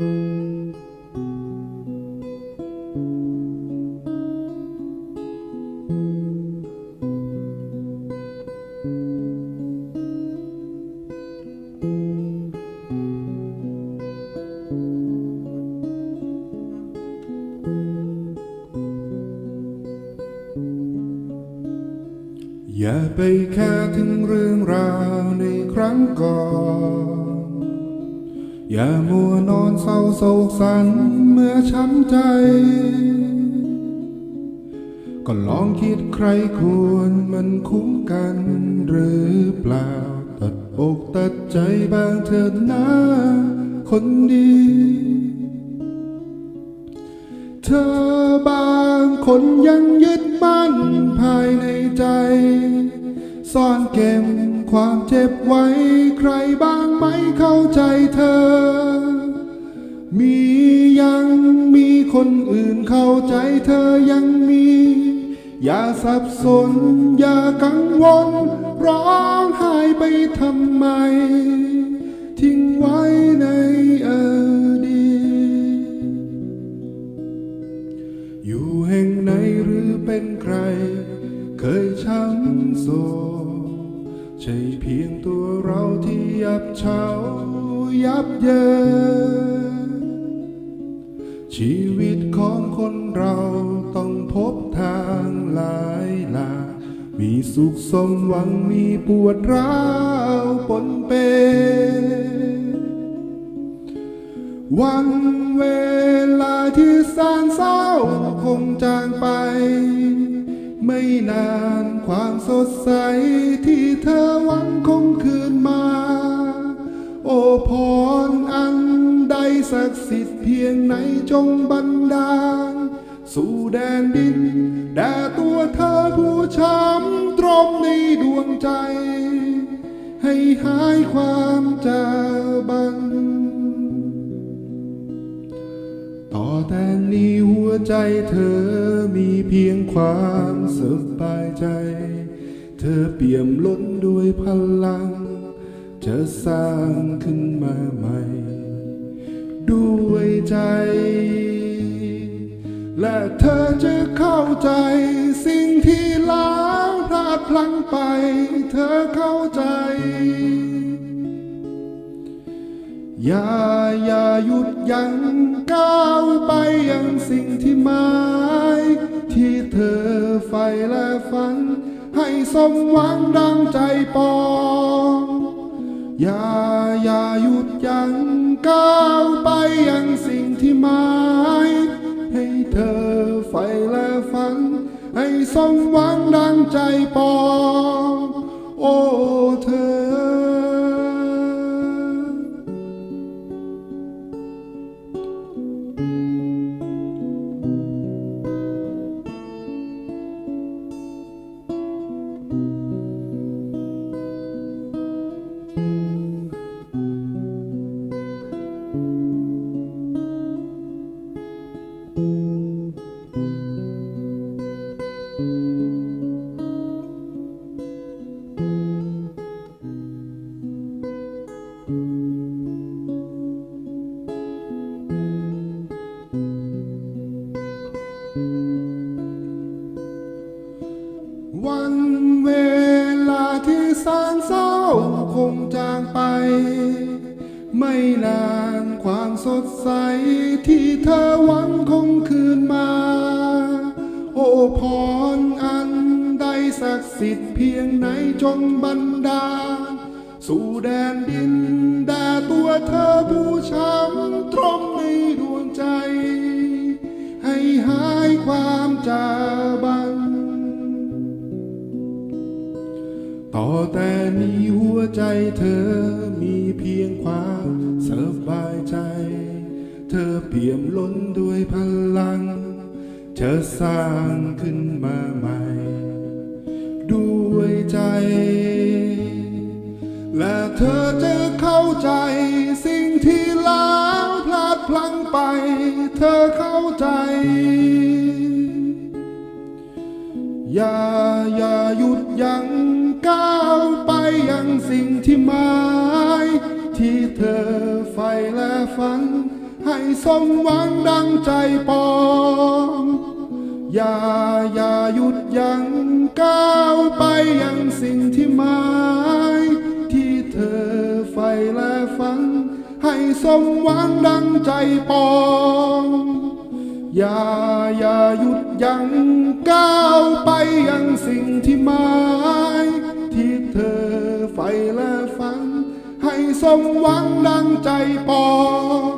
อย่าไปแค่ถึงเรื่องราวในครั้งก่อน อย่ามัวนอนเศร้าโศกสันเมื่อช้ำใจ ก็ลองคิดใครควรมันคุ้มกันหรือเปล่า ตัดอกตัดใจบางเถิดนะคนดี เธอบางคนยังยึดมั่นภายในใจ ซ่อนเก็บความเจ็บไว้ใครบ้าง เข้าใจเธอ มียังมีคนอื่นเข้าใจเธอยังมี อย่าสับสน อย่ากังวล ร้องไห้ไปทำไม ทิ้งไว้ในอดีตอยู่แห่งไหนหรือเป็นใคร เคยช้ำโศก ใช่เพียงตัวเราที่ยับเฉายับเยินชีวิตของคนเราต้องพบทางหลายหลากมีสุขสมหวังมีปวดร้าวปนเป วันเว นาน ความสดใสที่เธอหวังคงคืนมา โอพรอันใดศักดิ์สิทธิ์เพียงไหนจงบันดาล สู่แดนดินแด่ตัวเธอผู้ช้ำตรมในดวงใจ ให้หายความจาบัน ใจเธอมีเพียงความสบายใจ เธอเปี่ยมล้นด้วยพลัง จะสร้างขึ้นมาใหม่ ด้วยใจ และเธอจะเข้าใจสิ่งที่ล้วพลาดพลั้งไป เธอเข้าใจ อย่าอย่าหยุดยั้งก้าวไปยังสิ่งที่หมาย ที่เธอใฝ่และฝัน ให้สมหวังดังใจปองอย่าอย่าหยุดยั้งก้าวไปยังสิ่งที่หมาย ให้เธอใฝ่และฝัน ให้สมหวังดังใจปองโอ้ วันเวลาที่แสนเศร้าคงจางไป ไม่นานความสดใสที่เธอหวังคงคืนมา โอ้พรอันใดศักดิ์สิทธิ์เพียงไหนจงบันดาลสู่แดนดินแด่ตัวเธอผู้ช้ำตรมในดวงใจ ให้หายความจาบัน แต่นี้หัวใจเธอมีเพียงความสบายใจ เธอเปี่ยมล้นด้วยพลังจะสร้างขึ้นมาใหม่ ด้วยใจ และเธอจะเข้าใจสิ่งที่แล้วพลาดพลั้งไป เธอเข้าใจ อย่าอย่าหยุดยัง้ง ก้าวไปยังสิ่งที่หมาย ที่เธอใฝ่และฝัน ให้สมหวังดังใจปองอย่าอย่าหยุดยัง้งก้าวไปยังสิ่งที่หมาย ที่เธอใฝ่และฝัน ให้สมหวังดังใจปอง อย่าอย่าหยุดยัง้งก้าวไปยังสิ่งที่หมายที่เธอใฝ่และฝัน ให้สมหวังดังใจปอง